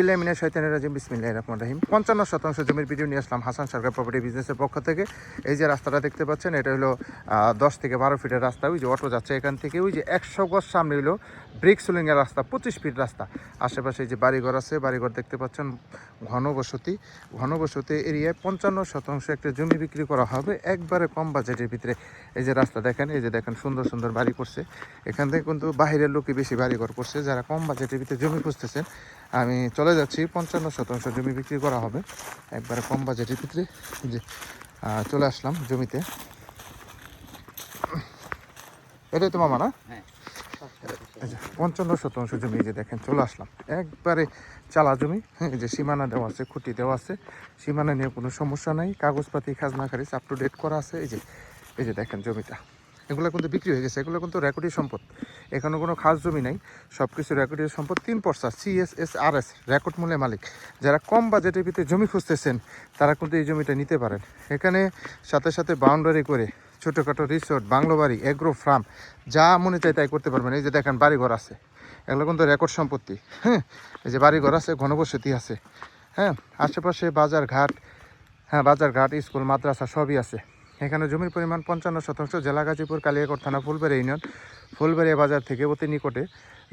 বিল্লামিনা শৈতানের রাজিম বিসমিল্লাহ রহমান রাহিম। পঞ্চান্ন শতাংশ জমির ভিডিও নিয়ে আসলাম হাসান সরকার প্রপার্টি বিজনেসের পক্ষ থেকে। এই যে রাস্তাটা দেখতে পাচ্ছেন, এটা হলো দশ থেকে বারো ফিটের রাস্তা। ওই যে অটো যাচ্ছে এখান থেকে, ওই যে একশো গজ সামনে হলো ব্রিক সুলিংয়ের রাস্তা, পঁচিশ ফিট রাস্তা। আশেপাশে যে বাড়িঘর আছে, বাড়িঘর দেখতে পাচ্ছেন ঘনবসতি ঘনবসতি এরিয়ায় পঞ্চান্ন শতাংশ একটা জমি বিক্রি করা হবে একবারে কম বাজেটের ভিতরে। এই যে রাস্তা দেখেন, এই যে দেখেন, সুন্দর সুন্দর বাড়ি করছে। এখান থেকে কিন্তু বাহিরের লোকই বেশি বাড়িঘর করছে, যারা কম বাজেটের ভিতরে জমি খুঁজতেছেন আমি চলে যাচ্ছি পঞ্চান্ন শতাংশ জমি বিক্রি করা হবে। একবারে কম বাজেটের ভিতরে যে চলে আসলাম জমিতে। এটাই তো মামা না? হ্যাঁ। যে পঞ্চান্ন শতাংশ জমি এই যে দেখেন চলে আসলাম। একবারে চালা জমি হ্যাঁ যে সীমানা দেওয়া আছে খুঁটি দেওয়া আছে। সীমানা নিয়ে কোনো সমস্যা নাই কাগজপাতি খাজনা খারিজ আপ টু ডেট করা আছে। এই যে এই যে দেখেন জমিটা। এগুলো কিন্তু বিক্রি হয়ে গেছে, এগুলো কিন্তু রেকর্ডি সম্পদ। এখানে কোনো খাস জমি নাই সব কিছু রেকর্ডি সম্পদ। তিন পর্সা সিএসএস আর এস রেকর্ড মূল্যে মালিক। যারা কম বাজেটের ভিতরে জমি খুঁজতেছেন, তারা কিন্তু এই জমিটা নিতে পারেন। এখানে সাথে সাথে বাউন্ডারি করে ছোটোখাটো রিসোর্ট বাংলো বাড়ি এগ্রো ফার্ম যা মনে চায় তাই করতে পারবেন। এই যে দেখেন, বাড়িঘর আছে। এগুলো কিন্তু রেকর্ড সম্পত্তি। হ্যাঁ এই যে বাড়িঘর আছে, ঘনবসতি আছে। হ্যাঁ আশেপাশে বাজার ঘাট হ্যাঁ বাজার ঘাট স্কুল, মাদ্রাসা সবই আছে। এখানে জমির পরিমাণ পঞ্চান্ন শতাংশ, জেলা গাজীপুর কালিয়াকড় থানা, ফুলবাড়ি ইউনিয়ন ফুলবাড়িয়া বাজার থেকে অতি নিকটে।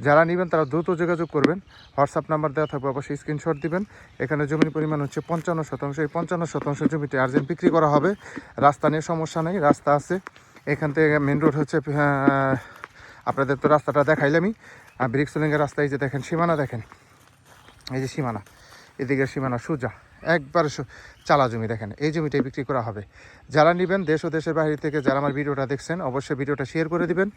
যারা নেবেন তারা দ্রুত যোগাযোগ করবেন। হোয়াটসঅ্যাপ নাম্বার দেওয়া থাকবে, অবশ্যই স্ক্রিনশট দিবেন। এখানে জমির পরিমাণ হচ্ছে পঞ্চান্ন শতাংশ। এই পঞ্চান্ন শতাংশ জমিতে আর্জেন্ট বিক্রি করা হবে। রাস্তা নিয়ে সমস্যা নেই, রাস্তা আছে। এখান থেকে মেন রোড হচ্ছে আপনাদের তো রাস্তাটা দেখাইলামই। আর ব্রিক্সলিংয়ের রাস্তা, এই যে দেখেন, সীমানা দেখেন। এই যে সীমানা। এদিকে সীমানা সোজা। একবারে চালা জমি দেখেন, এই জমিটাই বিক্রি করা হবে। যারা নেবেন দেশ ও দেশের বাইরে থেকে যারা আমার ভিডিওটা দেখছেন, অবশ্যই ভিডিওটা শেয়ার করে দিবেন।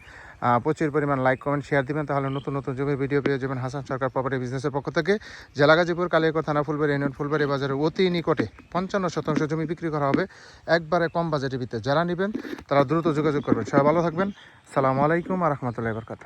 প্রচুর পরিমাণ লাইক কমেন্ট শেয়ার দিবেন, তাহলে নতুন নতুন জমির ভিডিও পেয়ে যাবেন হাসান সরকার প্রপার্টি বিজনেসের পক্ষ থেকে। জেলা গাজীপুর কালিয়াকড় থানা, ফুলবাড়ি ইউনিয়ন ফুলবাড়ি বাজারে অতি নিকটে পঞ্চান্ন শতাংশ জমি বিক্রি করা হবে একবারে কম বাজেটের ভিতরে যারা নেবেন, তারা দ্রুত যোগাযোগ করবেন। সবাই ভালো থাকবেন। সালামু আলাইকুম আ রহমতুল্লাহ বরকাত